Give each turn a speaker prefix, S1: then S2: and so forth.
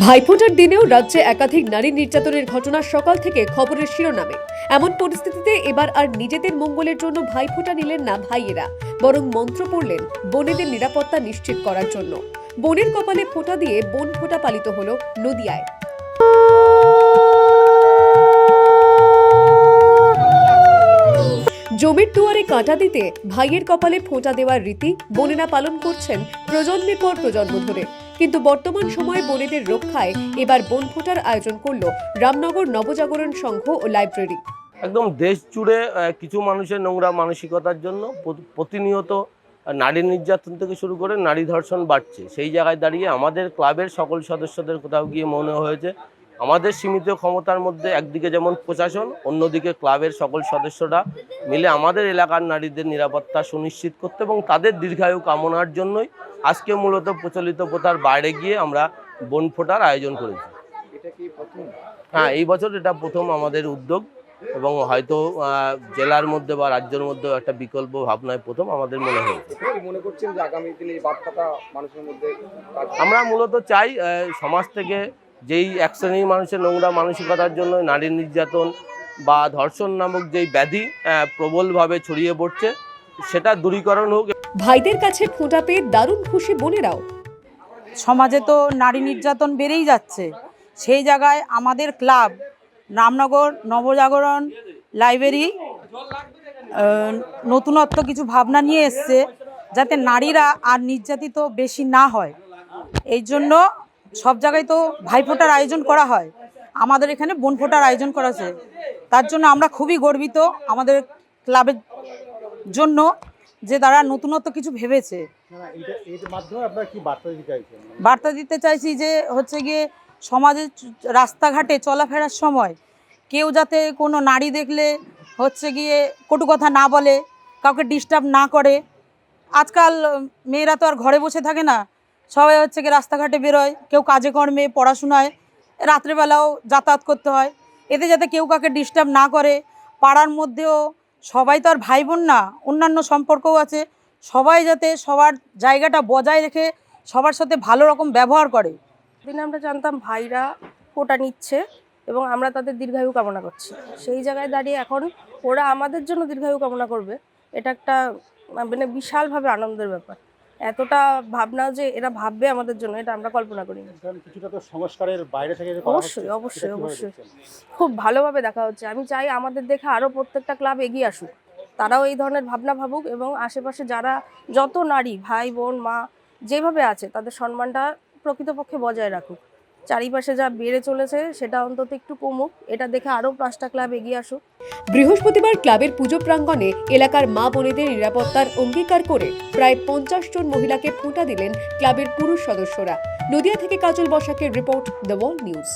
S1: ভাইফোঁটার দিনেও রাজ্যে একাধিক নারী নির্যাতনের ঘটনা সকাল থেকে খবরের শিরোনামে। এমন পরিস্থিতিতে এবার আর নিজেদের মঙ্গলের জন্য ভাইফোঁটা নিলেন না ভাইয়েরা, বরং মন্ত্র পড়লেন বোনেদের নিরাপত্তা নিশ্চিত করার জন্য। বোনের কপালে ফোঁটা দিয়ে বোন ফোঁটা পালিত হল নদিয়ায়। জমির দুয়ারে কাঁটা দিতে ভাইয়ের কপালে ফোঁটা দেওয়ার রীতি বোনেরা পালন করছেন প্রজন্মের পর প্রজন্ম ধরে। কিন্তু বর্তমান সময়ে বোনেদের রক্ষায় এবার বন ফোঁটার আয়োজন করল রামনগর নবজাগরণ সংঘ ও লাইব্রেরি।
S2: একদম দেশ জুড়ে কিছু মানুষের নোংরা মানসিকতার জন্য প্রতিনিয়ত নারী নির্যাতন থেকে শুরু করে নারী ধর্ষণ বাড়ছে। সেই জায়গায় দাঁড়িয়ে আমাদের ক্লাবের সকল সদস্যদের কোথাও গিয়ে মনে হয়েছে, আমাদের সীমিত ক্ষমতার মধ্যে একদিকে যেমন প্রশাসন, অন্যদিকে ক্লাবের সকল সদস্যরা মিলে আমাদের এলাকার নারীদের নিরাপত্তা সুনিশ্চিত করতে এবং তাদের দীর্ঘায়ু কামনার জন্যই আজকে মূলত প্রচলিত প্রথার বাইরে গিয়ে আমরা বন ফোটার আয়োজন করেছি। হ্যাঁ এই বছর এটা প্রথম আমাদের উদ্যোগ এবং হয়তো জেলার মধ্যে বা রাজ্যের মধ্যে একটা বিকল্প ভাবনায় প্রথম আমাদের মনে হয়েছে।
S3: কি মনে করছেন যে আগামী দিনে এই বার্তাটা মানুষের মধ্যে
S2: আমরা মূলত চাই সমাজ থেকে যেই এক শ্রেণির মানুষের নোংরা মানসিকতার জন্য নারী নির্যাতন বা ধর্ষণ নামক যেই ব্যাধি প্রবলভাবে ছড়িয়ে পড়ছে সেটা দূরীকরণ হোক।
S1: ভাইদের কাছে ফোঁটা পেয়ে দারুণ খুশি বোনেরাও।
S4: সমাজে তো নারী নির্যাতন বেড়েই যাচ্ছে। সেই জায়গায় আমাদের ক্লাব রামনগর নবজাগরণ লাইব্রেরি নতুনত্ব কিছু ভাবনা নিয়ে এসছে যাতে নারীরা আর নির্যাতিত বেশি না হয়। এই জন্য সব জায়গায় তো ভাইফোঁটার আয়োজন করা হয়। আমাদের এখানে বনফোঁটার আয়োজন করা হয়েছে। তার জন্য আমরা খুবই গর্বিত। আমাদের ক্লাবের জন্য যে তারা নতুনত্ব কিছু ভেবেছে।
S5: না না এটা এর মাধ্যমে আপনারা কি বার্তা দিতে
S4: চাইছি যে হচ্ছে গিয়ে সমাজে চ- রাস্তাঘাটে চলাফেরার সময় কেউ যাতে কোনো নারী দেখলে হচ্ছে গিয়ে কটু কথা না বলে কাউকে ডিস্টার্ব না করে। আজকাল মেয়েরা তো আর ঘরে বসে থাকে না। সবাই হচ্ছে গিয়ে রাস্তাঘাটে বেরোয় কেউ কাজে কর্মে পড়াশোনায় রাত্রেবেলাও যাতায়াত করতে হয়। এতে যাতে কেউ কাউকে ডিস্টার্ব না করে পাড়ার মধ্যেও সবাই তো আর ভাই বোন না, অন্যান্য সম্পর্কও আছে। সবাই যাতে সবার জায়গাটা বজায় রেখে সবার সাথে ভালো রকম ব্যবহার করে।
S6: দিন আমরা জানতাম ভাইরা ফোটা নিচ্ছে এবং আমরা তাদের দীর্ঘায়ু কামনা করছি। সেই জায়গায় দাঁড়িয়ে এখন ওরা আমাদের জন্য দীর্ঘায়ু কামনা করবে, এটা একটা মানে বিশালভাবে আনন্দের ব্যাপার। এতটা ভাবনা যে এরা ভাববে আমাদের জন্য এটা আমরা কল্পনা
S5: করি কিছুটা তো সংস্কারের বাইরে থেকে
S6: অবশ্যই, অবশ্যই, অবশ্যই। খুব ভালোভাবে দেখা হচ্ছে। আমি চাই আমাদের দেখে আরও প্রত্যেকটা ক্লাব এগিয়ে আসুক। তারাও এই ধরনের ভাবনা ভাবুক এবং আশেপাশে যারা যত নারী ভাই বোন মা যেভাবে আছে তাদের সম্মানটা প্রকৃতপক্ষে বজায় রাখুক। চারিপাশে যা বেড়ে চলেছে সেটা অন্তত একটু কমুক। এটা দেখে আরও পাঁচটা ক্লাব এগিয়ে আসুক।
S1: বৃহস্পতিবার ক্লাবের পুজো প্রাঙ্গণে এলাকার মা বোনেদের নিরাপত্তার অঙ্গীকার করে প্রায় পঞ্চাশ জন মহিলাকে ফোঁটা দিলেন ক্লাবের পুরুষ সদস্যরা। নদিয়া থেকে কাজল বসাকের রিপোর্ট, দ্য ওয়াল নিউজ।